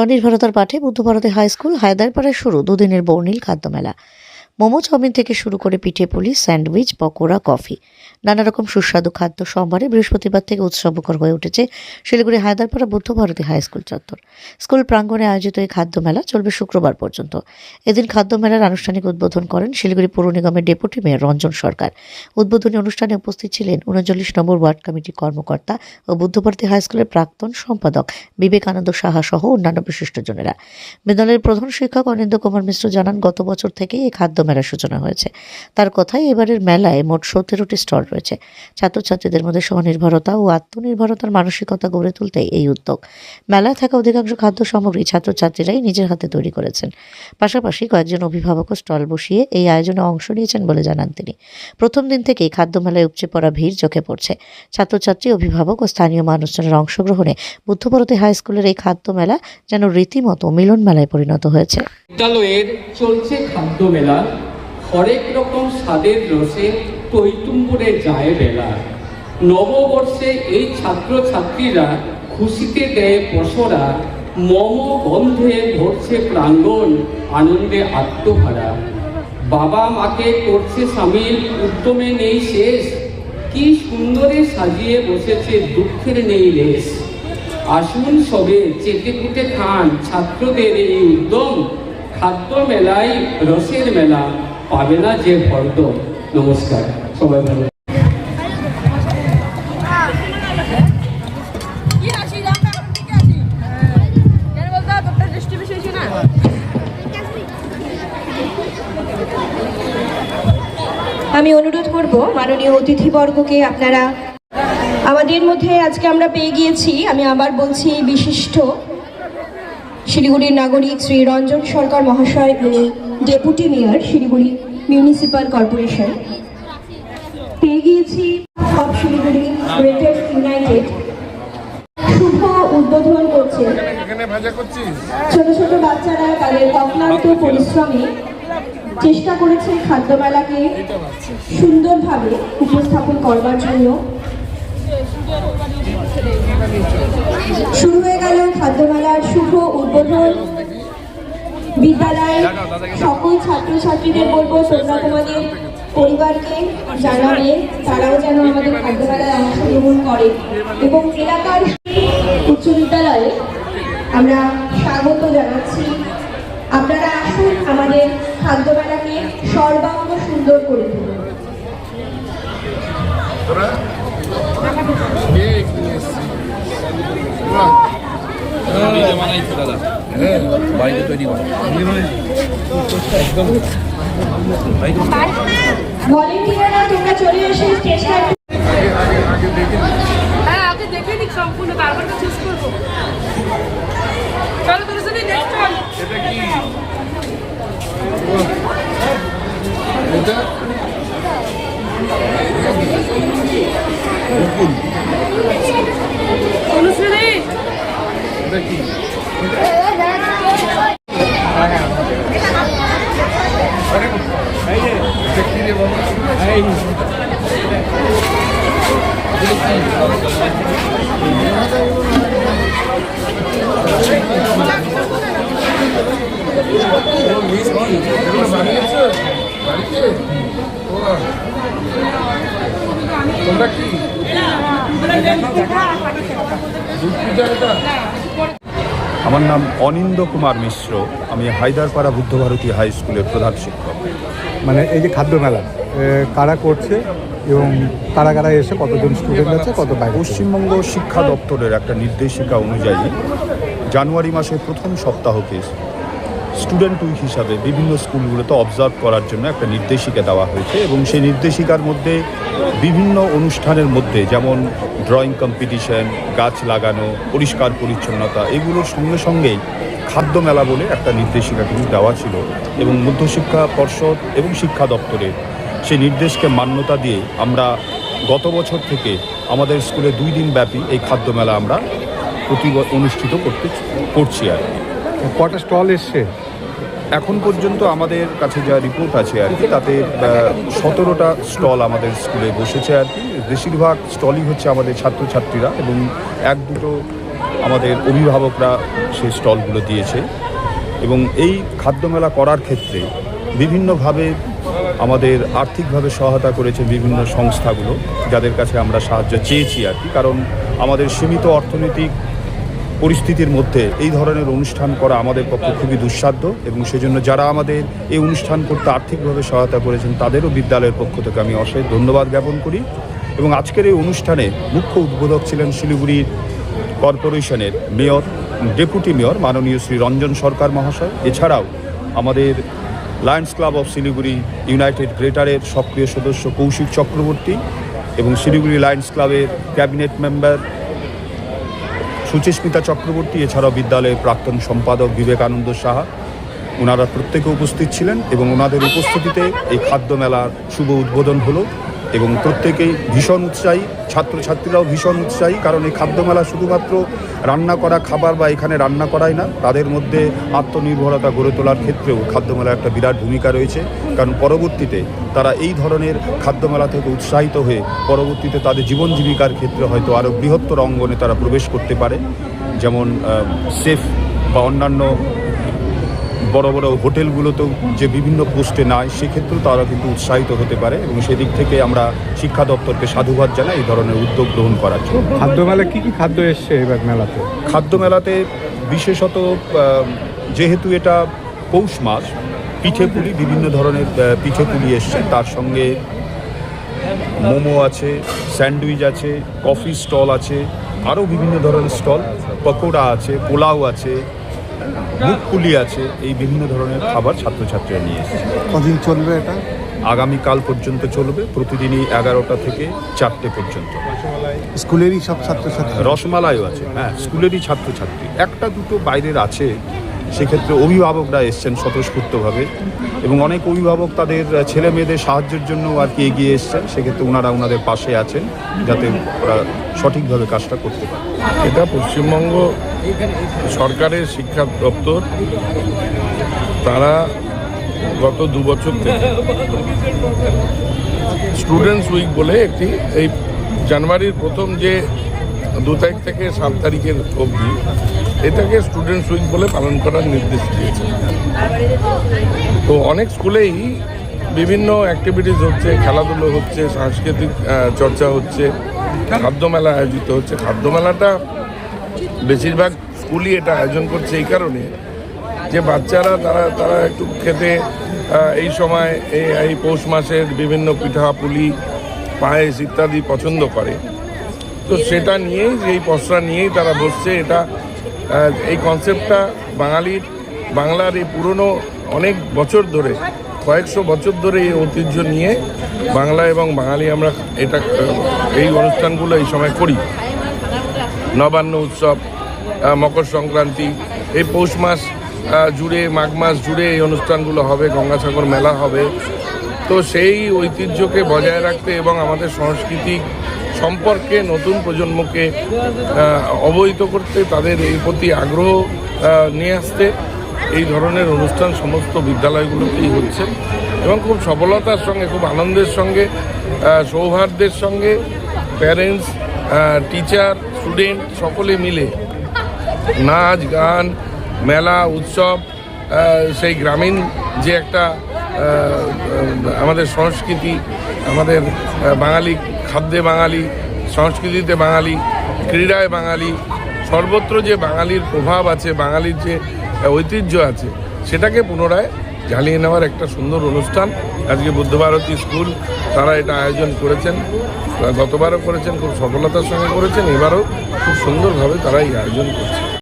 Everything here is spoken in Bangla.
স্বনির্ভরতার পাঠে বুদ্ধভারতী হাই স্কুল হায়দারপাড়ায় শুরু দুদিনের বর্ণিল খাদ্যমেলা। মোমো চাউমিন থেকে শুরু করে পিঠে পুলি, স্যান্ডউইচ, পকোড়া, কফি। নানা রকম সুস্বাদু খাদ্য সোমবারে বৃহস্পতিবার থেকে উৎসবমুখর হয়ে উঠেছে শিলিগুড়ি হায়দারপাড়া বুদ্ধভারতী হাই স্কুল চত্বর। স্কুল প্রাঙ্গণে আয়োজিত এই খাদ্য মেলা চলবে শুক্রবার পর্যন্ত। এদিন খাদ্য মেলার আনুষ্ঠানিক উদ্বোধন করেন শিলিগুড়ি পৌর নিগমের ডেপুটি মেয়র রঞ্জন সরকার। উদ্বোধনী অনুষ্ঠানে উপস্থিত ছিলেন উনচল্লিশ নম্বর ওয়ার্ড কমিটি কর্মকর্তা ও বুদ্ধভারতী হাই স্কুলের প্রাক্তন সম্পাদক বিবেকানন্দ সাহা সহ অন্যান্য বিশিষ্টজনেরা। বিদ্যালয়ের প্রধান শিক্ষক অনিন্দ কুমার মিশ্র জানান, গত বছর থেকেই এই খাদ্য মেলার সূচনা হয়েছে। তার কথায় এবারের মেলায় মোট সতেরোটি স্টল রয়েছে। ছাত্রছাত্রীদের মধ্যে স্বনির্ভরতা ও আত্মনির্ভরতার মানসিকতা গড়ে তুলতে এই উদ্যোগ। মেলায় থাকা অধিকাংশ খাদ্য সামগ্রী ছাত্রছাত্রীরাই নিজের হাতে তৈরি করেছেন। পাশাপাশি কয়েকজন অভিভাবকও স্টল বসিয়ে এই আয়োজনে অংশ নিয়েছেন বলে জানান তিনি। প্রথম দিন থেকেই খাদ্য মেলায় উপচে পড়া ভিড় চোখে পড়ছে। ছাত্রছাত্রী, অভিভাবক ও স্থানীয় মানুষজনের অংশগ্রহণে বুদ্ধভারতী হাই স্কুলের এই খাদ্য মেলা যেন রীতিমতো মিলন মেলায় পরিণত হয়েছে। বিদ্যালয়ের চলছে খাদ্য মেলা। হরেক রকম স্বাদের রসে টৈটুম্বরে যায় বেলা। নববর্ষে এই ছাত্র ছাত্রীরা খুশিতে দেয় পশরা, মম গন্ধে ভরছে প্রাঙ্গণ, আনন্দে আত্মহারা। বাবা মাকে করছে স্বামীর, উদ্যমে নেই শেষ। কি সুন্দরে সাজিয়ে বসেছে দুঃখের নেই লেশ। আসুন সবে চেটে পুটে খান ছাত্রদের এই উদ্যম। খাদ্য মেলায় রসের মেলা। পাবে না যে ভর্দ নমস্কার। সবাই ভালো আমি অনুরোধ করব মাননীয় অতিথিবর্গকে আপনারা আমাদের মধ্যে আজকে আমরা পেয়ে গিয়েছি, আমি আবার বলছি বিশিষ্ট শিলিগুড়ির নাগরিক শ্রী রঞ্জন সরকার মহাশয়, উনি deputy mayor Siliguri municipal corporation. পেয়ে গিয়েছি অফ শিলিগুড়ি গ্রেটার ইউনাইটেড। শুভ উদ্বোধন করছে। ছোট ছোট বাচ্চারা তাদের অক্লান্ত পরিশ্রমে চেষ্টা করেছে খাদ্যমেলাকে সুন্দরভাবে উপস্থাপন করবার জন্য। শুরু হয়ে গেল খাদ্যমেলার শুভ উদ্বোধন। বিদ্যালয়ের সকল ছাত্রছাত্রীদের বলব তোমরা তোমাদের পরিবারকে জানাবে তারাও যেন আমাদের খাদ্যমেলায় অংশগ্রহণ করে। এবং এলাকার উচ্চ বিদ্যালয়ে আমরা স্বাগত জানাচ্ছি। আপনারা আসুন আমাদের খাদ্যমেলাকে সর্বাঙ্গ সুন্দর করে তুলুন। দাদা। বাড়িতে তৈরি করা। ভলেন্টিয়াররা তোমরা চলে এসে নিস। হ্যাঁ আগে দেখে নিক সম্পূর্ণ তারপর তো চুজ করব। চলো তোর সাথে নেক্সট চল এটা কি? এটা অনুশ্রী এটা কি আরে, এটা কি রে বাবা? এগুলো বানিয়েছো বাড়িতে ওরা তোমরা কি আমার নাম অনিন্দ কুমার মিশ্র। আমি হায়দারপাড়া বুদ্ধভারতী হাই স্কুলের প্রধান শিক্ষক। মানে এই যে খাদ্য মেলা কারা করছে এবং কারা কারা এসে কতজন স্টুডেন্ট আছে কত পশ্চিমবঙ্গ শিক্ষা দপ্তরের একটা নির্দেশিকা অনুযায়ী জানুয়ারি মাসের প্রথম সপ্তাহকে স্টুডেন্ট উইক হিসাবে বিভিন্ন স্কুলগুলোতে অবজার্ভ করার জন্য একটা নির্দেশিকা দেওয়া হয়েছে এবং সেই নির্দেশিকার মধ্যে বিভিন্ন অনুষ্ঠানের মধ্যে যেমন ড্রয়িং কম্পিটিশন গাছ লাগানো, পরিষ্কার পরিচ্ছন্নতা, এগুলোর সঙ্গে সঙ্গেই খাদ্য মেলা বলে একটা নির্দেশিকা কিন্তু দেওয়া ছিল এবং মধ্যশিক্ষা পর্ষদ এবং শিক্ষা দপ্তরের সেই নির্দেশকে মান্যতা দিয়ে আমরা গত বছর থেকে আমাদের স্কুলে দুই দিন ব্যাপী এই খাদ্য মেলা আমরা প্রতি অনুষ্ঠিত করতে করছি আর কটা স্টল এসছে? এখন পর্যন্ত আমাদের কাছে যা রিপোর্ট আছে আর কি, তাতে সতেরোটা স্টল আমাদের স্কুলে বসেছে আর কি। বেশিরভাগ স্টলই হচ্ছে আমাদের ছাত্রছাত্রীরা এবং এক দুটো আমাদের অভিভাবকরা সেই স্টলগুলো দিয়েছে। এবং এই খাদ্যমেলা করার ক্ষেত্রে বিভিন্নভাবে আমাদের আর্থিকভাবে সহায়তা করেছে বিভিন্ন সংস্থাগুলো, যাদের কাছে আমরা সাহায্য চেয়েছি আর কি। কারণ আমাদের সীমিত অর্থনৈতিক পরিস্থিতির মধ্যে এই ধরনের অনুষ্ঠান করা আমাদের পক্ষে খুবই দুঃসাধ্য এবং সেজন্য যারা আমাদের এই অনুষ্ঠান করতে আর্থিকভাবে সহায়তা করেছেন, তাদেরও বিদ্যালয়ের পক্ষ থেকে আমি অশেষ ধন্যবাদ জ্ঞাপন করি এবং আজকের এই অনুষ্ঠানে মুখ্য উদ্বোধক ছিলেন শিলিগুড়ির কর্পোরেশনের মেয়র, ডেপুটি মেয়র মাননীয় শ্রী রঞ্জন সরকার মহাশয়। এছাড়াও আমাদের lions club of Siliguri united গ্রেটারের সক্রিয় সদস্য কৌশিক চক্রবর্তী এবং শিলিগুড়ি লায়ন্স ক্লাবের ক্যাবিনেট মেম্বার সুচিস্মিতা চক্রবর্তী, এছাড়াও বিদ্যালয়ের প্রাক্তন সম্পাদক বিবেকানন্দ সাহা ওনারা প্রত্যেকে উপস্থিত ছিলেন এবং ওনাদের উপস্থিতিতে এই খাদ্য মেলার শুভ উদ্বোধন হলো। এবং প্রত্যেকেই ভীষণ উৎসাহী, ছাত্রছাত্রীরাও ভীষণ উৎসাহী, কারণ এই খাদ্যমেলা শুধুমাত্র রান্না করা খাবার বা এখানে রান্না করাই না, তাদের মধ্যে আত্মনির্ভরতা গড়ে তোলার ক্ষেত্রেও খাদ্য মেলার একটা বিরাট ভূমিকা রয়েছে। কারণ পরবর্তীতে তারা এই ধরনের খাদ্যমেলা থেকে উৎসাহিত হয়ে পরবর্তীতে তাদের জীবন জীবিকার ক্ষেত্রে হয়তো আরও বৃহত্তর অঙ্গনে তারা প্রবেশ করতে পারে। যেমন সেফ বা অন্যান্য বড় বড় হোটেলগুলোতেও যে বিভিন্ন পোস্টে নাই সেক্ষেত্রেও তারা কিন্তু উৎসাহিত হতে পারে এবং সেদিক থেকে আমরা শিক্ষা দপ্তরকে সাধুবাদ জানাই এই ধরনের উদ্যোগ গ্রহণ করার জন্য। খাদ্য মেলা কী কী খাদ্য এসছে এবার মেলাতে? খাদ্য মেলাতে বিশেষত যেহেতু এটা পৌষ মাস পিঠে পুলি বিভিন্ন ধরনের আহ, পিঠে পুলি এসছে। তার সঙ্গে মোমো আছে স্যান্ডউইচ আছে কফি স্টল আছে আরও বিভিন্ন ধরনের স্টল পকোড়া আছে পোলাও আছে মুখ পুলি আছে এই বিভিন্ন ধরনের খাবার ছাত্রছাত্রীরা নিয়ে এসেছে। কদিন চলবে এটা? আগামীকাল পর্যন্ত চলবে প্রতিদিনই এগারোটা থেকে চারটে পর্যন্ত। স্কুলেরই সব ছাত্রছাত্রী? রসমালাইও আছে হ্যাঁ স্কুলেরই ছাত্রছাত্রী। একটা দুটো বাইরের আছে সেক্ষেত্রে অভিভাবকরা এসছেন স্বতঃস্ফূর্তভাবে এবং অনেক অভিভাবক তাদের ছেলে মেয়েদের সাহায্যের জন্য আর কি এগিয়ে এসছেন সেক্ষেত্রে ওনারা ওনাদের পাশে আছেন যাতে ওরা সঠিকভাবে কাজটা করতে পারে। এটা পশ্চিমবঙ্গ সরকারের শিক্ষা দপ্তর, তারা গত দু বছর থেকে স্টুডেন্টস উইক বলে একটি, এই জানুয়ারির প্রথম যে দু তারিখ থেকে সাত তারিখের অবধি, এটাকে স্টুডেন্টস উইক বলে পালন করার নির্দেশ দিয়েছে। তো অনেক স্কুলেই বিভিন্ন অ্যাক্টিভিটিস হচ্ছে, খেলাধুলো হচ্ছে, সাংস্কৃতিক চর্চা হচ্ছে, খাদ্যমেলা আয়োজিত হচ্ছে। খাদ্য মেলাটা বেশিরভাগ স্কুলই এটা আয়োজন করছে এই কারণে যে বাচ্চারা, তারা তারা একটু খেতে এই সময় এই এই পৌষ মাসের বিভিন্ন পিঠা, পুলি, পায়েস ইত্যাদি পছন্দ করে। তো সেটা নিয়েই, এই পসরা নিয়েই তারা বসছে। এটা এই কনসেপ্টটা বাঙালির, বাংলার এই পুরনো অনেক বছর ধরে, কয়েকশো বছর ধরে এই ঐতিহ্য নিয়ে বাংলা এবং বাঙালি আমরা এটা এই অনুষ্ঠানগুলো এই সময় করি। নবান্ন উৎসব মকর সংক্রান্তি, এই পৌষ মাস জুড়ে, মাঘ মাস জুড়ে এই অনুষ্ঠানগুলো হবে, গঙ্গাসাগর মেলা হবে। তো সেই ঐতিহ্যকে বজায় রাখতে এবং আমাদের সাংস্কৃতিক সম্পর্কে নতুন প্রজন্মকে অবহিত করতে, তাদের এই প্রতি আগ্রহ নিয়ে আসতে এই ধরনের অনুষ্ঠান সমস্ত বিদ্যালয়গুলোতেই হচ্ছে। এবং খুব সফলতার সঙ্গে, খুব আনন্দের সঙ্গে সৌহার্দ্যের সঙ্গে প্যারেন্টস টিচার স্টুডেন্ট সকলে মিলে নাচ, গান, মেলা, উৎসব সেই গ্রামীণ যে একটা আমাদের সংস্কৃতি, আমাদের বাঙালি, খাদ্যে বাঙালি, সংস্কৃতিতে বাঙালি, ক্রীড়ায় বাঙালি, সর্বত্র যে বাঙালির প্রভাব আছে, বাঙালির যে ঐতিহ্য আছে, সেটাকে পুনরায় ঝালিয়ে নেওয়ার একটা সুন্দর অনুষ্ঠান। আজকে বুদ্ধভারতী স্কুল, তারা এটা আয়োজন করেছেন। গতবারও করেছেন, খুব সফলতার সঙ্গে করেছেন। এবারও খুব সুন্দরভাবে তারা এই আয়োজন করছে।